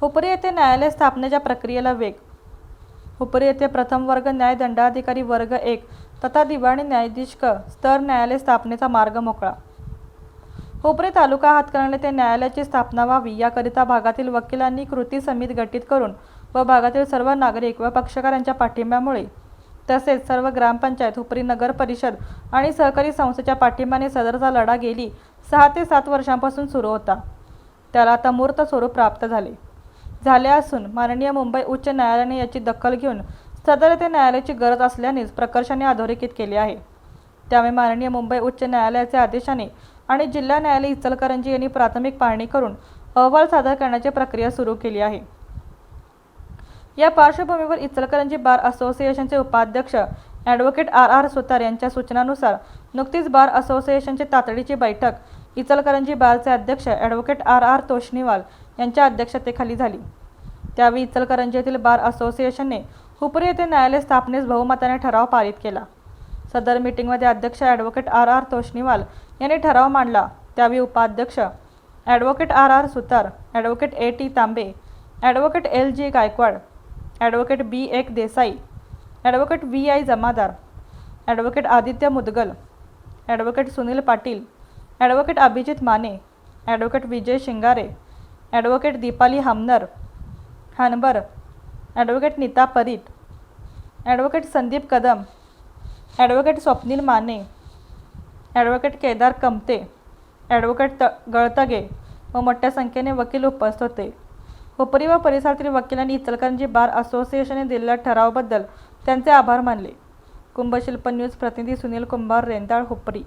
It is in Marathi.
हुपरी येथे न्यायालय स्थापनेच्या प्रक्रियेला वेग. हुपरी येथे प्रथम वर्ग न्याय दंडाधिकारी वर्ग एक तथा दिवाणी न्यायाधीश क स्तर न्यायालय स्थापनेचा मार्ग मोकळा. होपरी तालुका हातकणंगले ते न्यायालयाची स्थापना व्हावी याकरिता भागातील वकिलांनी कृती समिती गठीत करून व भागातील सर्व नागरिक व पक्षकारांच्या पाठिंब्यामुळे तसेच सर्व ग्रामपंचायत हुपरी नगर परिषद आणि सहकारी संस्थेच्या पाठिंब्याने सदरचा लढा गेली सहा ते सात वर्षांपासून सुरू होता. त्याला आता मूर्त स्वरूप प्राप्त झाले. झाले असून माननीय मुंबई उच्च न्यायालयाने याची दखल घेऊन सदर येथे न्यायालयाची गरज असल्यानेच प्रकर्षाने अधोरेखित केले आहे. त्यामुळे माननीय मुंबई उच्च न्यायालयाच्या आदेशाने आणि जिल्हा न्यायालय इचलकरंजी यांनी प्राथमिक पाहणी करून अहवाल सादर करण्याची प्रक्रिया सुरू केली आहे. या पार्श्वभूमीवर इचलकरंजी बार असोसिएशनचे उपाध्यक्ष ॲडव्होकेट आर आर सुतार यांच्या सूचनानुसार नुकतीच बार असोसिएशनची तातडीची बैठक इचलकरंजी बारचे अध्यक्ष ॲडव्होकेट आर आर तोष्णीवाल यांच्या अध्यक्षतेखाली झाली. त्यावेळी इचलकरंजी येथील बार असोसिएशनने हुपरी येथे न्यायालय स्थापनेस बहुमताने ठराव पारित केला. सदर मीटिंगमध्ये अध्यक्ष ॲडव्होकेट आर आर तोष्णीवाल यांनी ठराव मांडला. त्यावेळी उपाध्यक्ष advocate R R Sutar advocate A T Tambe advocate L G Gaikwad advocate B एक Desai advocate V I Jamadar advocate Aditya Mudgal advocate Sunil Patil advocate Abhijit Mane advocate Vijay Shingare advocate Deepali Hamnar Hanbar advocate Neeta Parit advocate Sandeep Kadam. Advocate Swapnil Mane. Advocate Kedar Kamte. Advocate त गळतगे व मोठ्या संख्येने वकील उपस्थित होते. हुपरी व परिसरातील वकिलांनी इचलकरंजी बार असोसिएशनने दिलेल्या ठरावाबद्दल त्यांचे आभार मानले. कुंभशिल्प न्यूज प्रतिनिधी सुनील कुंभार रेंदाळ हुपरी.